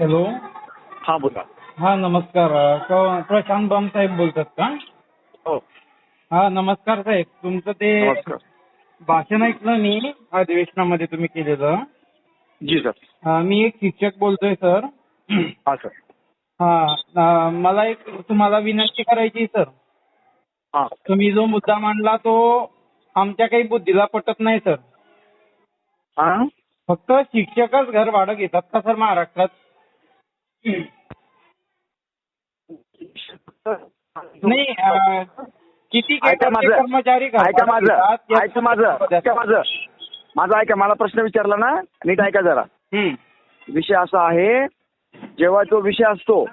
हा बोला. हा नमस्कार. क- प्रशांत बम साहेब बोलतात का? हो. हा नमस्कार साहेब. तुमचं ते नमस्कार. भाषण ऐकलं मी अधिवेशनामध्ये तुम्ही केलेलं. जी सर. मी एक शिक्षक बोलतोय सर. हा सर. हा अ, मला एक तुम्हाला विनंती करायची सर. हा. तुम्ही जो मुद्दा मांडला तो आमच्या काही बुद्धीला पटत नाही सर. हा? फक्त शिक्षकच घर भाडं घेतात का सर महाराष्ट्रात? नाही किती ऐका माझं कर्मचारी ऐका माझं ऐका माझं ऐका माझं माझं ऐका मला प्रश्न विचारला ना नीट ऐका जरा. विषय असा आहे जेव्हा तो विषय असतो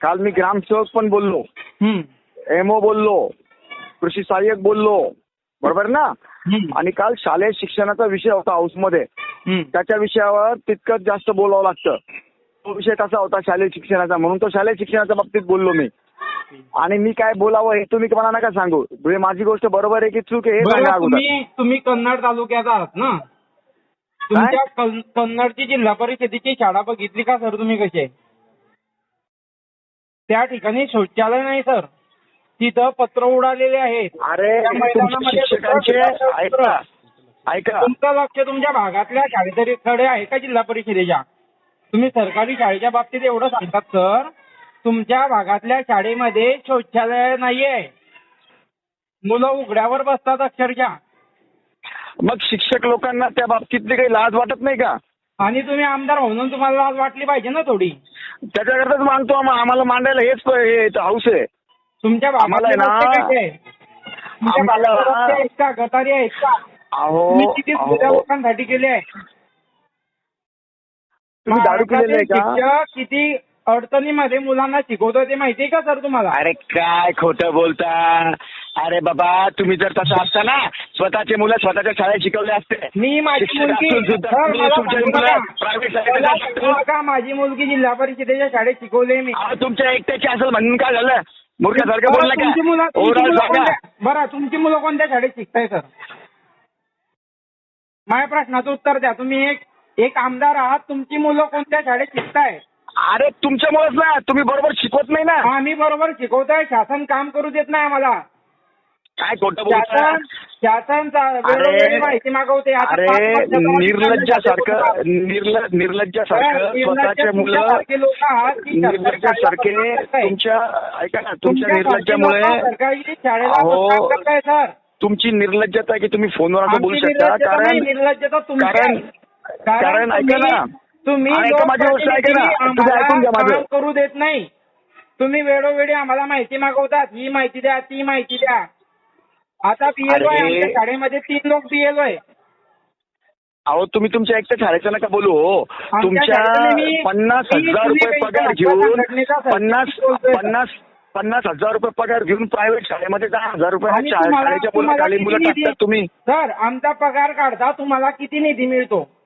काल मी ग्रामसेवक पण बोललो. एमओ बोललो कृषी सहाय्यक बोललो बरोबर ना. आणि काल शालेय शिक्षणाचा विषय होता हाऊसमध्ये. त्याच्या विषयावर तितकंच जास्त बोलावं लागतं तो विषय कसा होता शालेय शिक्षणाचा? म्हणून तो शालेय शिक्षणाच्या बाबतीत बोललो मी. आणि मी काय बोलावं हे तुम्ही मला नका सांगू. म्हणजे माझी गोष्ट बरोबर आहे की चूक आहे हे बरं, सांगा अगोदर. तुम्ही तुम्ही कन्नड तालुक्यात आहात ना? तुमच्या कन- कन्नडची जिल्हा परिषदेची शाळा बघितली का सर तुम्ही कशी आहे? त्या ठिकाणी शौचालय नाही सर. तिथं पत्र उडालेले आहेत. अरे त्या तुमच्या मैदानामध्ये शिक्षकांचे सुद्धा ऐका ऐका. तुमचं लक्ष तुमच्या भागातल्या शाळेकडे आहे का जिल्हा परिषदेच्या? तुम्ही सरकारी शाळेच्या बाबतीत एवढं सांगतात सर. तुमच्या भागातल्या शाळेमध्ये शौचालय नाहीये. मुलं उघड्यावर बसतात अक्षरशः. मग शिक्षक लोकांना त्या बाबतीतली काही लाज वाटत नाही का? आणि तुम्ही आमदार म्हणून तुम्हाला लाज वाटली पाहिजे ना थोडी. त्याच्याकरताच मानतो आम- आम्हाला मांडायला हेच प- हे हाऊस आहे. तुमच्या आम्हाला भागातले आहे ना, रस्ते कसे आहेत? तुमच्या आम्हाला- भागात रस्ते आहेत का? गटारी आहेत का? अहो तुम्ही किती अहो. लोकांसाठी केले आहे? तुम्ही दारू पिलेले आहे का? शिक्षक किती अडचणीमध्ये मुलांना शिकवतो ते माहितीये का सर तुम्हाला? अरे काय खोटं बोलता. अरे बाबा तुम्ही जर तसं असता ना स्वतःचे मुलं स्वतःच्या शाळेत शिकवले असते. मी माझी शिक्षक मुलगी असून सुद्धा सर, तुम्ही मला तुमची सांगू मुलं नका. private मला शाळेत सांगू जातात. नका, माझी मुलगी जिल्हा परिषदेच्या शाळेत शिकवले मी. अहो, तुमच्या एकट्याची असेल म्हणून काय झालं? मूर्खासारखं बरं, बोलला तुमची मुलं का तुमची ओव्हरऑल मुलं सांगा कोणत्या- बरं तुमची मुलं कोणत्या शाळेत शिकताय सर? माझ्या प्रश्नाचं उत्तर द्या. तुम्ही एक एक आमदार आहात तुमची मुलं कोणत्या शाळेत शिकताय? अरे तुमच्यामुळेच ना. तुम्ही बरोबर शिकवत नाही ना. आम्ही बरोबर शिकवतोय. शासन काम करू देत नाही आम्हाला. काय खोटं शासन शासन चा- वेळोवेळी माहिती मागवते. आता अरे पाच वर्षाचा निर्लज्जासारखं निर्ल निर्लज्जासारखं स्वतःचे मुलं निर्लज्जासारखे लोक आहात की सरकार निर्लज्जासारखे शाळेला बदनाम करताय. तुमच्या ऐका ना तुमच्या तुमच्यासारखे निर्लज्जामुळे सरकारी शाळेला अहो, बदनाम करताय सर. तुमची निर्लज्जता आहे की तुम्ही फोनवर असं बोलू आमची शकता. निर्लज्जता नाही, कारण निर्लज्जता तुमची कारण आहे. कारण ऐका तुम्ही- ना. तुम्ही ऐका माझी गोष्ट ऐका ना. लोकप्रतिनिधी तुम्ही ऐकून घ्या आम्हाला माझं. काम करू देत नाही. तुम्ही वेळोवेळी आम्हाला माहिती मागवतात. ही माहिती द्या ती माहिती द्या. आता आहे. आमच्या शाळेमध्ये तीन लोक पीएलओ आहे अहो तुम्ही तुमच्या एकट्या शाळेचं नका बोलू हो. तुमच्या शाळेतले मी- पन्नास मी हजार तुम्ही रुपये पगार घेऊन संघटनेचा पन्नास बोलतोय. पन्नास पन्नास हजार रुपये पगार घेऊन प्रायव्हेट शाळेमध्ये दहा हजार रुपये आणि शा- तुम्हाला- शाळेच्या मुलं तुम्हाला खाली किती मुलं निधी- टाकतात तुम्ही? सर आमचा पगार काढता तुम्हाला किती निधी मिळतो?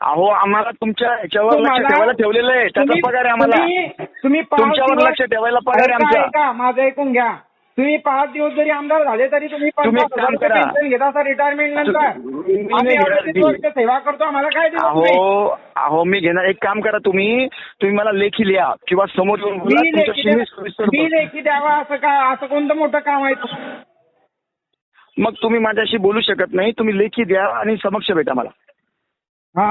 अहो आम्हाला तुमच्या ह्याच्यावर लक्ष तुम्हाला- ठेवायला ठेवलेलं आहे. त्याचा तुम्ही- पगार आहे आम्हाला. तुम्ही- तुम्ही पाच तुमच्यावर दिवस- लक्ष ठेवायला पगार आहे ऐका- आमचा. ऐका, माझं ऐकून घ्या. तुम्ही पाच दिवस जरी आमदार झाले तरी तुम्ही एक काम करा. पेन्शन घेता सर रिटायरमेंट नंतर. तुम्ही- मी आम्ही नाही अडतीस घेणार वर्ष सेवा करतो आम्हाला काय दिवस अहो नाही अहो मी घेणार. एक काम करा तुम्ही. तुम्ही मला लेखी लिहा किंवा समोर येऊन बोला. मी लेखी तुमच्याशी मी द्या- सविस्तर मी बोलतो. लेखी द्यावा असं काय असं कोणतं मोठं काम आहे? मग तुम्ही माझ्याशी बोलू शकत नाही. तुम्ही लेखी द्या आणि समक्ष भेटा मला. हा